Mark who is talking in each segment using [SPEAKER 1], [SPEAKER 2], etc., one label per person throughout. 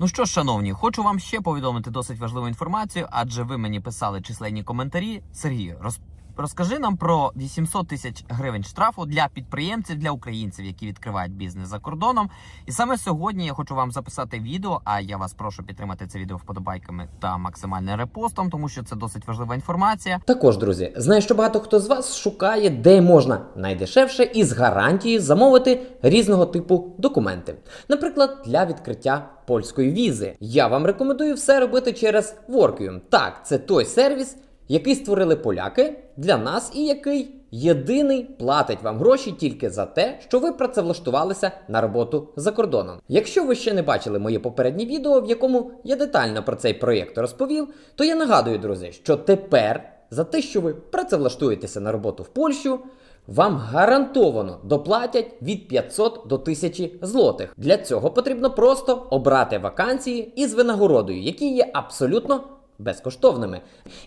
[SPEAKER 1] Ну що ж, шановні, хочу вам ще повідомити досить важливу інформацію, адже ви мені писали численні коментарі. Сергію, роз... розкажи нам про 800 тисяч гривень штрафу для підприємців, для українців, які відкривають бізнес за кордоном. І саме сьогодні я хочу вам записати відео. А я вас прошу підтримати це відео вподобайками та максимальним репостом, тому що це досить важлива інформація.
[SPEAKER 2] Також, друзі, знаю, що багато хто з вас шукає, де можна найдешевше і з гарантією замовити різного типу документи. Наприклад, для відкриття польської візи. Я вам рекомендую все робити через Workium. Так, це той сервіс, який створили поляки для нас і який єдиний платить вам гроші тільки за те, що ви працевлаштувалися на роботу за кордоном. Якщо ви ще не бачили моє попереднє відео, в якому я детально про цей проєкт розповів, то я нагадую, друзі, що тепер за те, що ви працевлаштуєтеся на роботу в Польщу, вам гарантовано доплатять від 500 до 1000 злотих. Для цього потрібно просто обрати вакансії із винагородою, які є абсолютно безкоштовними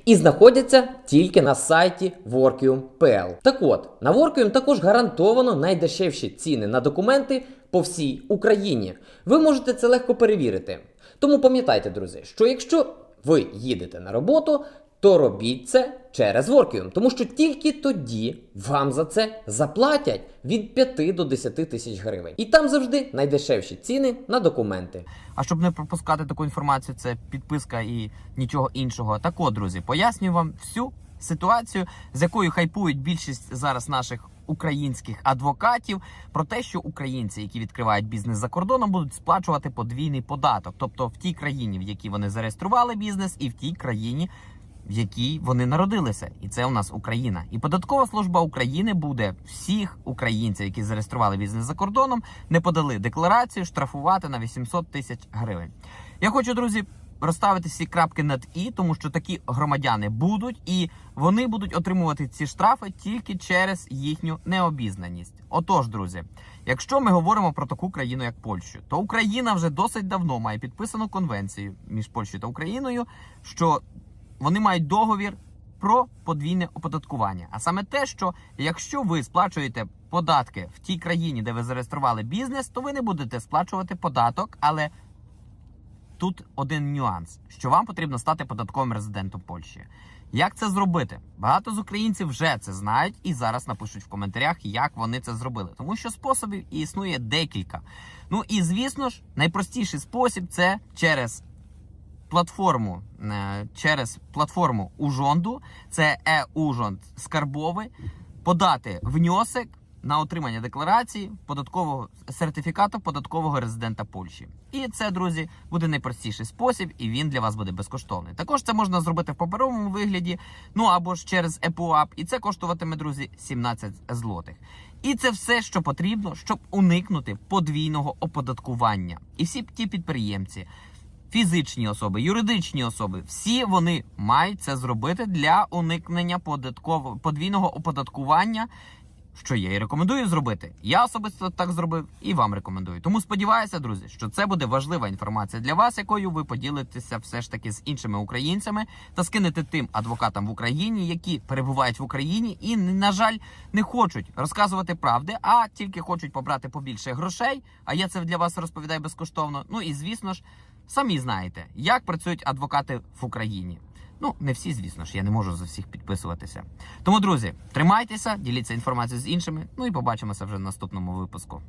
[SPEAKER 2] і знаходяться тільки на сайті Workium.pl. Так от, на Workium також гарантовано найдешевші ціни на документи по всій Україні. Ви можете це легко перевірити. Тому пам'ятайте, друзі, що якщо ви їдете на роботу, то робіть це через Workium, тому що тільки тоді вам за це заплатять від 5 до 10 тисяч гривень. І там завжди найдешевші ціни на документи.
[SPEAKER 1] А щоб не пропускати таку інформацію, це підписка і нічого іншого. Так от, друзі, пояснюю вам всю ситуацію, з якою хайпують більшість зараз наших українських адвокатів, про те, що українці, які відкривають бізнес за кордоном, будуть сплачувати подвійний податок, тобто в тій країні, в якій вони зареєстрували бізнес, і в тій країні. В якій вони народилися, і це у нас Україна. І податкова служба України буде всіх українців, які зареєстрували бізнес за кордоном, не подали декларацію, штрафувати на 800 тисяч гривень. Я хочу, друзі, розставити всі крапки над і, тому що такі громадяни будуть, і вони будуть отримувати ці штрафи тільки через їхню необізнаність. Отож, друзі, якщо ми говоримо про таку країну, як Польщу, то Україна вже досить давно має підписану конвенцію між Польщею та Україною, що вони мають договір про подвійне оподаткування. А саме те, що якщо ви сплачуєте податки в тій країні, де ви зареєстрували бізнес, то ви не будете сплачувати податок, але тут один нюанс: що вам потрібно стати податковим резидентом Польщі. Як це зробити? Багато з українців вже це знають і зараз напишуть в коментарях, як вони це зробили, тому що способів існує декілька. Ну і звісно ж, найпростіший спосіб це через платформу е, через платформу Ужонду, це e-Ужонд скарбовий, подати внесок на отримання декларації податкового сертифікату податкового резидента Польщі. І це, друзі, буде найпростіший спосіб, і він для вас буде безкоштовний. Також це можна зробити в паперовому вигляді, ну або ж через EPUAP, і це коштуватиме, друзі, 17 злотих. І це все, що потрібно, щоб уникнути подвійного оподаткування. І всі ті підприємці, фізичні особи, юридичні особи, всі вони мають це зробити для уникнення податкового подвійного оподаткування. Що я і рекомендую зробити. Я особисто так зробив і вам рекомендую. Тому сподіваюся, друзі, що це буде важлива інформація для вас, якою ви поділитеся все ж таки з іншими українцями та скинете тим адвокатам в Україні, які перебувають в Україні і на жаль не хочуть розказувати правди, а тільки хочуть побрати побільше грошей. А я це для вас розповідаю безкоштовно. Ну і звісно ж, самі знаєте, як працюють адвокати в Україні. Ну, не всі, звісно ж, я не можу за всіх підписуватися. Тому, друзі, тримайтеся, діліться інформацією з іншими. Ну і побачимося вже в наступному випуску.